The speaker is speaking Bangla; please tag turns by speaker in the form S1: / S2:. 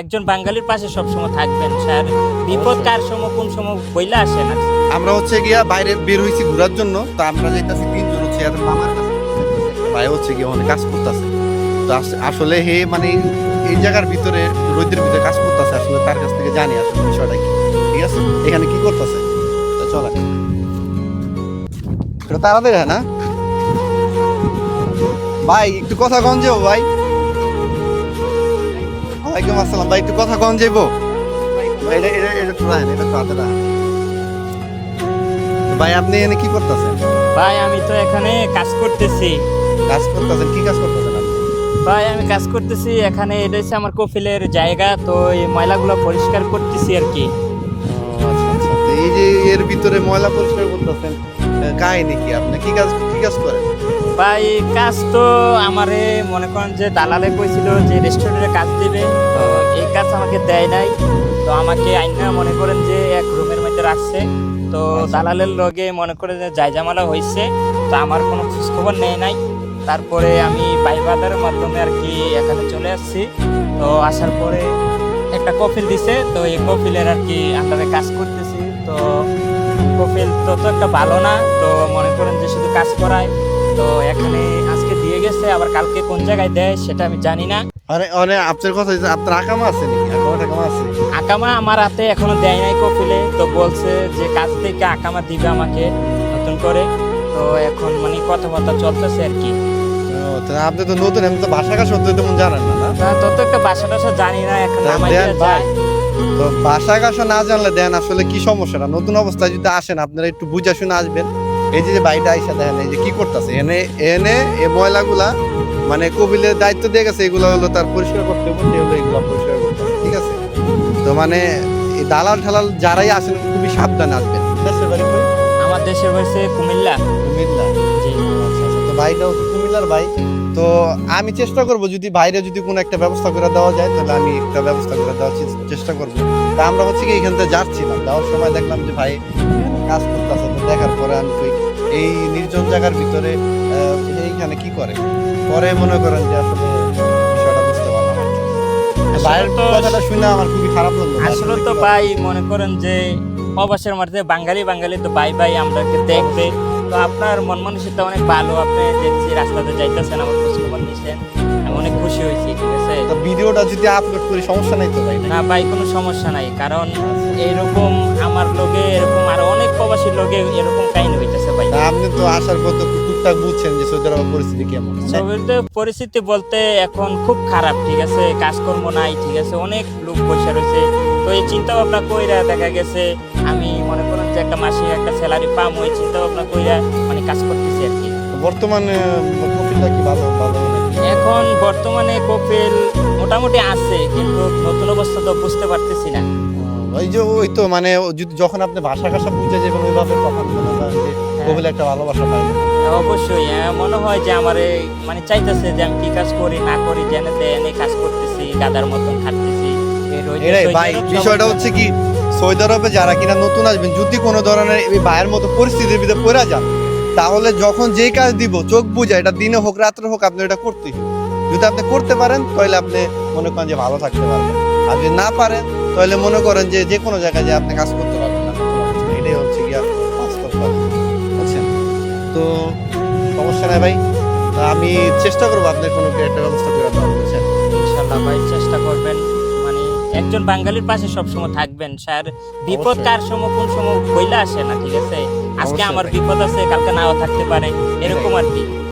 S1: একজন বাঙালির পাশে সবসময় থাকবেন, স্যার। বিপদ কার সময় কোন সময় বইলা আসে না।
S2: আমরা হচ্ছে গিয়া বাইরে বের হয়েছি ঘোরার জন্য, তো আমরা যেতেছি তিনজন হচ্ছে এদের মামার কাছে। ভাই হচ্ছে গিয়ে অনেক কাজ করতেছে। তো আসলে হে মানে এই জায়গার ভিতরে, রোদের ভিতরে কাজ করতেছে, আসলে তার কাছ থেকে জানি আসলে বিষয়টা কি। ঠিক আছে? এখানে কি করতেছে? চলে এটা তাড়াতাড়ি না? ভাই, একটু কথা কন যাব ভাই। ওয়ালাইকুম আসসালাম। ভাই একটু কথা কন যাব এটা এটা এটা ভাই আপনি এখানে কি করতেছেন?
S1: ভাই আমি তো এখানে কাজ করতেছি।
S2: কাজ করতেছেন? কি কাজ করতেছেন আপনি?
S1: ভাই আমি কাজ করতেছি। এখানে এটা হচ্ছে আমার কফিলের জায়গা তো এই ময়লাগুলো পরিষ্কার করতেছি আর কি।
S2: আচ্ছা, আচ্ছা। তো এই যে এর ভিতরে ময়লা পরিষ্কার করতেছেন কাহিনী কি? আপনি কি কাজ কি কাজ করেন?
S1: ভাই কাজ তো আমারে মনে করেন যে দালালে কইছিল যে রেস্টুরেন্টে কাজ দিবে। তো এই কাজ আমাকে দেয় নাই। তো আমাকে আইনা মনে করেন যে এক রুমের মধ্যে রাখছে। তো
S2: আচ্ছা।
S1: দালালের লগে মনে করে যে জায়জামালা হয়েছে তো আমার কোনো খোঁজখবর নেয় নাই। তারপরে আমি বাইবাদের মাধ্যমে আর কি এখানে চলে আসছি। তো আসার পরে একটা কফিল দিছে। তো এই কফিলের আর কি আন্ডারে কাজ করতেছি। তো কফিল তো তো একটা ভালো না। তো মনে করেন যে শুধু কাজ করায়। তো এখানে আজকে দিয়ে গেছে আবার কালকে কোন জায়গায় দেয় সেটা আমি জানি না।
S2: আরে অনে আপনার কথা হচ্ছে আপনার আকামা আছে নাকি? আকামা টাকামা আছে?
S1: আকামা আমার হাতে এখনও দেয় নাই কফিলে তো বলছে যে কাজ থেকে আকামা দিবে আমাকে নতুন করে। তো এখন মানে কথাবার্তা চলতেছে আর কি।
S2: তাহলে আপনি তো নতুন এমনি তো ভাষা কাজ সত্যি তেমন জানেন না না?
S1: তা তত একটা বাসা টাসা জানি না এখন
S2: তা
S1: নামাই
S2: ভাই। তো ভাষা কাশা না জানলে দেন আসলে কি সমস্যাটা? নতুন অবস্থায় যদি আসেন আপনারা একটু বুঝা শুনে আসবেন। এই যে বাড়িটা আইসা দেখেন এই যে কি করতেছে? এনে এনে এ ময়লাগুলা মানে কবিলের দায়িত্ব দিয়ে গেছে এগুলো হলো তার পরিষ্কার করতে হবে হলো এগুলো পরিষ্কার করতে ঠিক আছে? তো মানে এই দালাল ঠালাল যারাই আসেন খুবই সাবধানে আসবেন। দেশের বাড়ি
S1: আমার দেশের হয়েছে কুমিল্লা।
S2: কুমিল্লা। তো ভাইটা হচ্ছে কুমিল্লার ভাই। তো আমি চেষ্টা করব যদি বাইরে যদি কোনো একটা ব্যবস্থা করে দেওয়া যায় তাহলে আমি একটা ব্যবস্থা করে দেওয়ার চে- চেষ্টা করব। তা আমরা হচ্ছে কি এখান থেকে যাচ্ছিলাম যাওয়ার সময় দেখলাম যে ভাই কাজ করতেছে তো দেখার পরে আমি কই এই নির্জন জায়গার ভিতরে এইখানে কি করে? পরে মনে করেন যে আসলে বিষয়টা বুঝতে পারলাম আর কি। তো
S1: আসলে
S2: ভাইয়ের কথাটা শুনে আমার খুবই খারাপ লাগল।
S1: আসলে তো ভাই মনে করেন যে প্রবাসের মধ্যে বাঙালি বাঙালি তো ভাই ভাই আমরাকে দেখবে। তো আপনার মন মানসিকতা অনেক ভালো আপনি দেখছি রাস্তাতে যাইতেছেন আমার খোঁজ খবর নিছেন আমি অনেক খুশি হয়েছি।
S2: তো ভিডিওটা যদি আপলোড করি সমস্যা নাই তো ভাই
S1: না ভাই কোনো সমস্যা নাই। কারণ এইরকম আমার লোকে এরকম আরও অনেক প্রবাসী লোকে এরকম কাহিনী হইতেছে ভাই।
S2: আপনি তো আসার পর তো টুকটাক বুঝছেন যে সৌদি আরবের পরিস্থিতি কেমন
S1: ছবিতে পরিস্থিতি বলতে এখন খুব খারাপ ঠিক আছে? কাজকর্ম নাই ঠিক আছে? অনেক লোক বসে রয়েছে। তো এই চিন্তা ভাবনা কইরা দেখা গেছে আমি মনে করেন যে একটা মাসে একটা স্যালারি পাম ওই চিন্তা ভাবনা কইরা মানে কাজ করতেছি আর কি।
S2: বর্তমানে কপিলটা কি ভালো ভালো?
S1: এখন বর্তমানে কপিল মোটামুটি আছে কিন্তু নতুন অবস্থা তো বুঝতে পারতেছি না।
S2: ওই যে ওই তো মানে যখন আপনি ভাষা কাষা বুঝে যাবেন ওইভাবে তখন মনে করেন যে কপিল একটা ভালোবাসা পাইবেন
S1: অবশ্যই হ্যাঁ, মনে হয় যে আমার এই মানে চাইতেছে যে আমি কি কাজ করি না করি জেনে এনে কাজ করতেছি গাদার মতন খাটতেছি।
S2: এটাই ভাই বিষয়টা হচ্ছে কি সৌদি আরবে যারা কিনা নতুন আসবেন যদি কোনো ধরনের এই ভাইয়ের মতো পরিস্থিতির ভিতরে পড়ে যান তাহলে যখন যেই কাজ দিব, চোখ বুঝা এটা দিনে হোক, রাত্রে হোক, আপনি এটা করতেই। যদি আপনি করতে পারেন, তাহলে আপনি মনে করেন যে ভালো থাকতে পারবেন। আর যদি না পারেন, তাহলে মনে করেন যে যে কোনো জায়গায় যে আপনি কাজ করতে পারবেন না। এটাই হচ্ছে গিয়া বাস্তব বুঝছেন তো সমস্যা নাই ভাই। আমি চেষ্টা করব আপনার কোনো একটা ব্যবস্থা করে দেওয়ার। বুঝছেন
S1: ইনশাল্লাহ ভাই, চেষ্টা করবেন। একজন বাঙালির পাশে সবসময় থাকবেন। স্যার বিপদ কার সময় কোন সময় বইলা আসে না ঠিক আছে? আজকে আমার বিপদ আছে কালকে নাও থাকতে পারে এরকম আর কি।